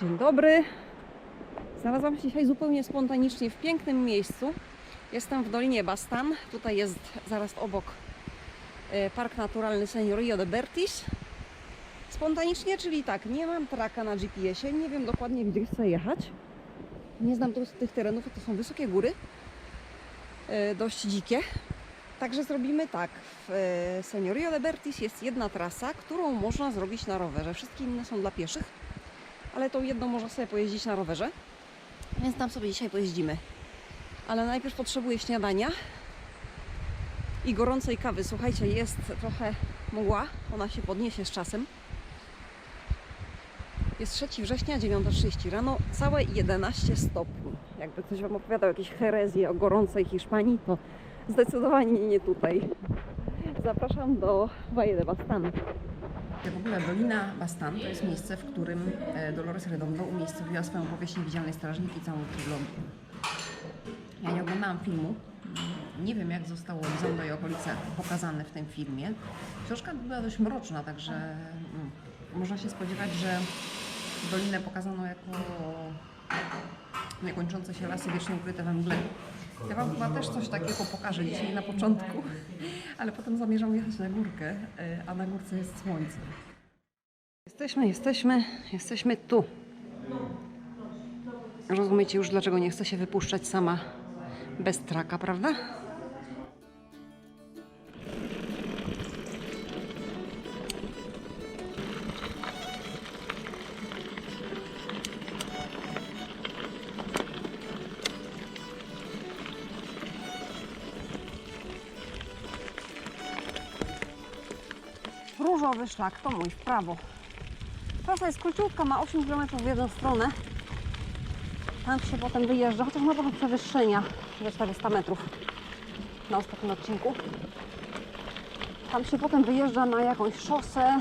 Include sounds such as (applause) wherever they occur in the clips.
Dzień dobry. Znalazłam się dzisiaj zupełnie spontanicznie w pięknym miejscu. Jestem w Dolinie Bastan. Tutaj jest zaraz obok e, Park Naturalny Seniorio de Bertis. Spontanicznie, czyli tak, nie mam traka na GPS-ie, nie wiem dokładnie gdzie chcę jechać. Nie znam tych terenów, to są wysokie góry, e, dość dzikie. Także zrobimy tak. W e, Seniorio de Bertis jest jedna trasa, którą można zrobić na rowerze. Wszystkie inne są dla pieszych, ale tą jedną można sobie pojeździć na rowerze. Więc tam sobie dzisiaj pojeździmy. Ale najpierw potrzebuję śniadania i gorącej kawy. Słuchajcie, jest trochę mgła, ona się podniesie z czasem. Jest 3 września, 9.30 rano, całe 11 stopni. Jakby ktoś Wam opowiadał jakieś herezje o gorącej Hiszpanii, to zdecydowanie nie tutaj. Zapraszam do Valle de Bastan. W ogóle Dolina Bastan to jest miejsce, w którym e, Dolores Redondo umiejscowiła swoją powieść Niewidzialnej Strażnik i całą trylogię. Ja nie oglądałam filmu. Nie wiem, jak zostało Elizondo i okolice pokazane w tym filmie. Książka była dość mroczna, także mm, można się spodziewać, że Dolinę pokazano jako niekończące się lasy wiecznie ukryte we mgle. Ja Wam chyba też coś takiego pokażę dzisiaj na początku, (laughs) ale potem zamierzam jechać na górkę, e, a na górce jest słońce. Jesteśmy, jesteśmy, jesteśmy tu. Rozumiecie już, dlaczego nie chcę się wypuszczać sama bez traka, prawda? Różowy szlak, to mój, w prawo. Trasa jest króciutka, ma 8 km w jedną stronę. Tam się potem wyjeżdża, chociaż ma trochę przewyższenia, ze 400 metrów na ostatnim odcinku. Tam się potem wyjeżdża na jakąś szosę.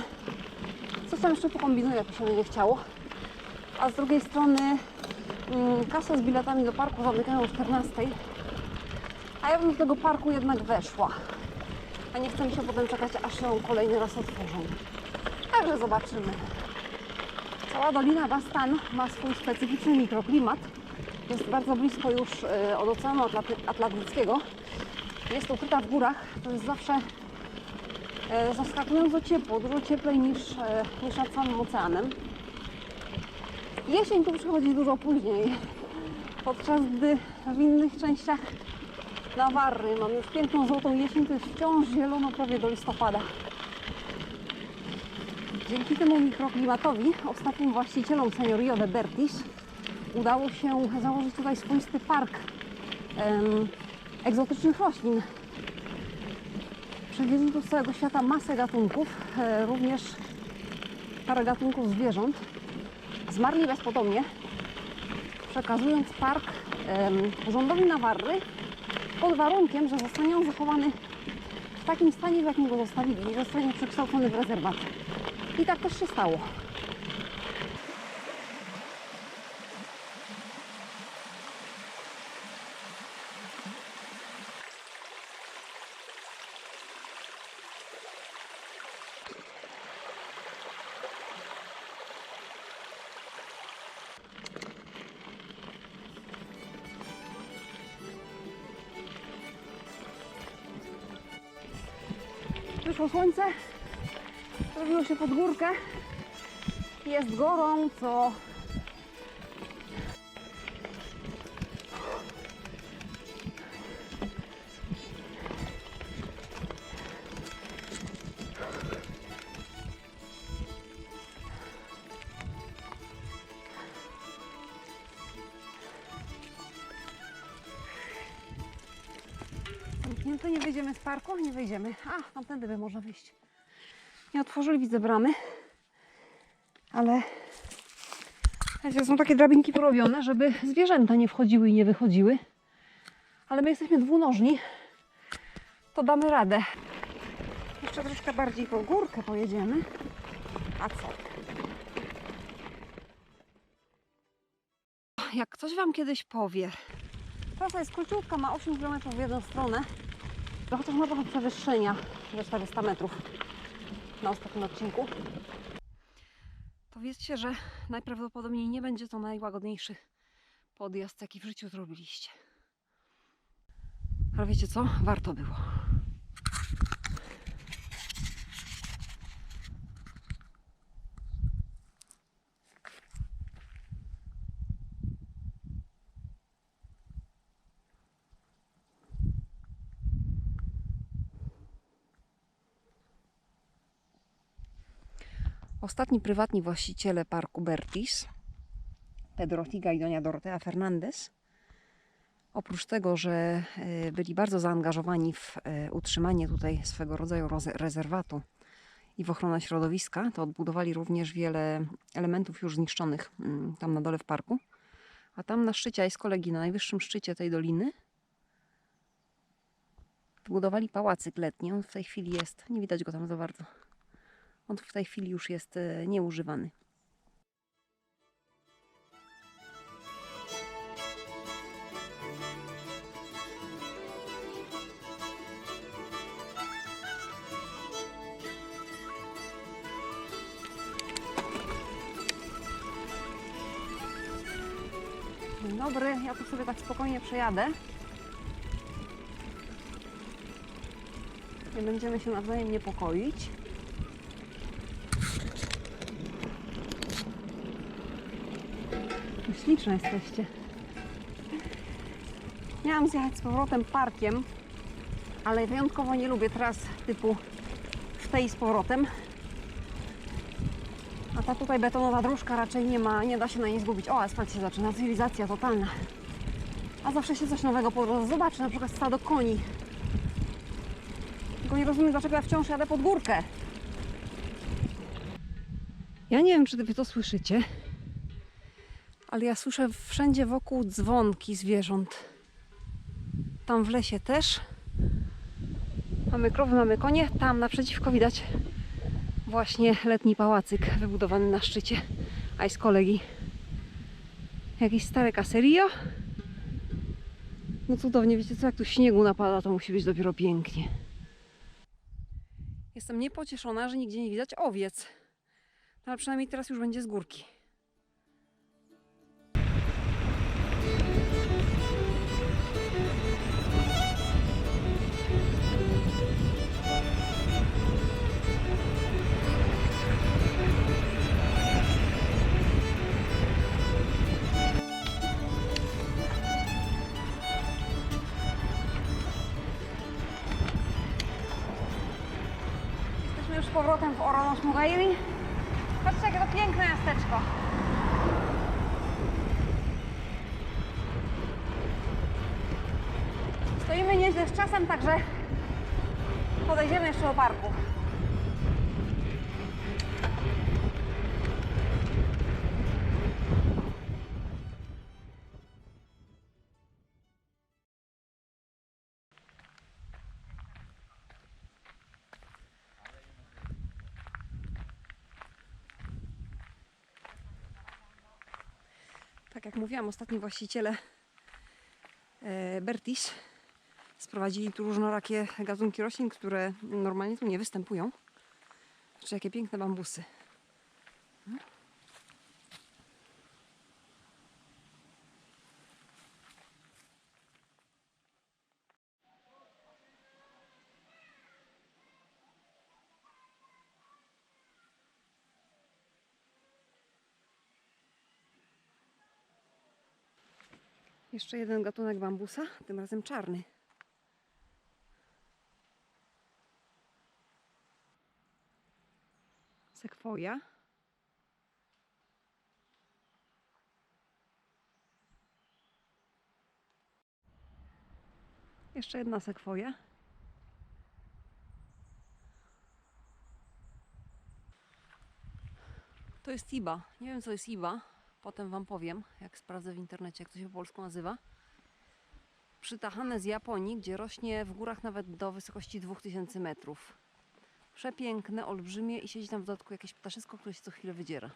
Coś tam jeszcze pokombinuję, jak mi się będzie chciało. A z drugiej strony mm, kasę z biletami do parku zamykają o 14. A ja bym do tego parku jednak weszła. A nie chcę mi się potem czekać, aż ją kolejny raz otworzą. Także zobaczymy. Cała Dolina Bastan ma swój specyficzny mikroklimat. Jest bardzo blisko już e, od Oceanu Atlanty- Atlantyckiego. Jest ukryta w górach. To jest zawsze e, zaskakująco ciepło, dużo cieplej niż, e, niż nad samym oceanem. Jesień tu przychodzi dużo później, podczas gdy w innych częściach Nawarry mam już piękną złotą jesień, to jest wciąż zielono prawie do listopada. Dzięki temu mikroklimatowi ostatnim właścicielom Seniorio de Bertis udało się założyć tutaj swoisty park em, egzotycznych roślin. Przywieźli tu z całego świata masę gatunków, e, również parę gatunków zwierząt. Zmarli bezpotomnie, przekazując park em, rządowi Nawarry pod warunkiem, że zostanie on zachowany w takim stanie, w jakim go zostawili i zostanie przekształcony w rezerwat. I tak też się stało. Wyszło słońce, zrobiło się pod górkę. Jest gorąco. Zamknięte, nie wyjdziemy z parku? Nie wyjdziemy. A, tamtędy by można wyjść. Nie otworzyli, widzę bramy. Ale wiecie, są takie drabinki porobione, żeby zwierzęta nie wchodziły i nie wychodziły. Ale my jesteśmy dwunożni. To damy radę. Jeszcze troszkę bardziej po górkę pojedziemy. A co? Jak ktoś Wam kiedyś powie, trasa jest króciutka, ma 8 km w jedną stronę, to chociaż ma trochę przewyższenia, ze 400 metrów na ostatnim odcinku, Powiedzcie, że najprawdopodobniej nie będzie to najłagodniejszy podjazd, jaki w życiu zrobiliście. Ale wiecie co? Warto było. Ostatni prywatni właściciele parku Bertis, Pedro Tiga i Donia Dorotea Fernandez, oprócz tego, że e, byli bardzo zaangażowani w e, utrzymanie tutaj swego rodzaju rezerwatu i w ochronę środowiska, to odbudowali również wiele elementów już zniszczonych mm, tam na dole w parku. A tam na szczycie, a jest kolegi na najwyższym szczycie tej doliny, wybudowali pałacyk letni. On w tej chwili jest, nie widać go tam za bardzo. On w tej chwili już jest e, nieużywany. Dobry, ja tu sobie tak spokojnie przejadę. Nie będziemy się nawzajem niepokoić. Śliczne jesteście. Miałam zjechać z powrotem parkiem, ale wyjątkowo nie lubię tras typu w tej z powrotem. A ta tutaj betonowa dróżka raczej nie ma, nie da się na niej zgubić. O, asfalt się zaczyna, cywilizacja totalna. A zawsze się coś nowego po drodze zobaczy, na przykład stado koni. Tylko nie rozumiem, dlaczego ja wciąż jadę pod górkę. Ja nie wiem, czy wy to słyszycie, ale ja słyszę wszędzie wokół dzwonki zwierząt. Tam w lesie też. Mamy krowy, mamy konie. Tam naprzeciwko widać właśnie letni pałacyk wybudowany na szczycie Ice Kolegi. Jakieś stare caserio. No cudownie, wiecie co, jak tu śniegu napada, to musi być dopiero pięknie. Jestem niepocieszona, że nigdzie nie widać owiec. No, ale przynajmniej teraz już będzie z górki. Jesteśmy już z powrotem w Oronos Mugairi. Jakie to piękne miasteczko. Stoimy nieźle z czasem, także podejdziemy jeszcze do parku. Tak jak mówiłam, ostatni właściciele e, Bertis sprowadzili tu różnorakie gatunki roślin, które normalnie tu nie występują. Zobaczcie, jakie piękne bambusy. Jeszcze jeden gatunek bambusa, tym razem czarny. Sekwoja. Jeszcze jedna sekwoja. To jest Iba. Nie wiem, co jest Iba. Potem Wam powiem, jak sprawdzę w internecie, jak to się po polsku nazywa. Przytachane z Japonii, gdzie rośnie w górach nawet do wysokości 2000 metrów. Przepiękne, olbrzymie i siedzi tam w dodatku jakieś ptaszysko, które się co chwilę wydziera.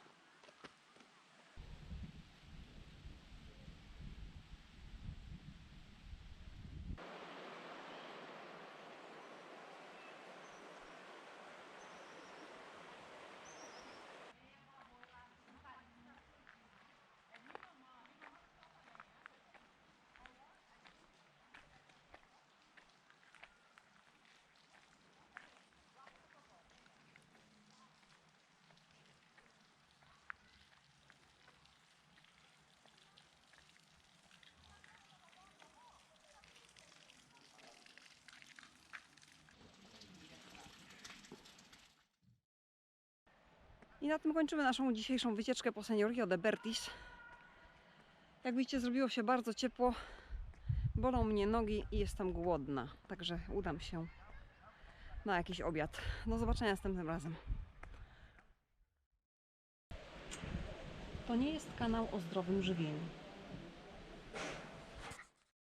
I na tym kończymy naszą dzisiejszą wycieczkę po Seniorio de Bertis. Jak widzicie, zrobiło się bardzo ciepło. Bolą mnie nogi i jestem głodna. Także udam się na jakiś obiad. Do zobaczenia następnym razem. To nie jest kanał o zdrowym żywieniu.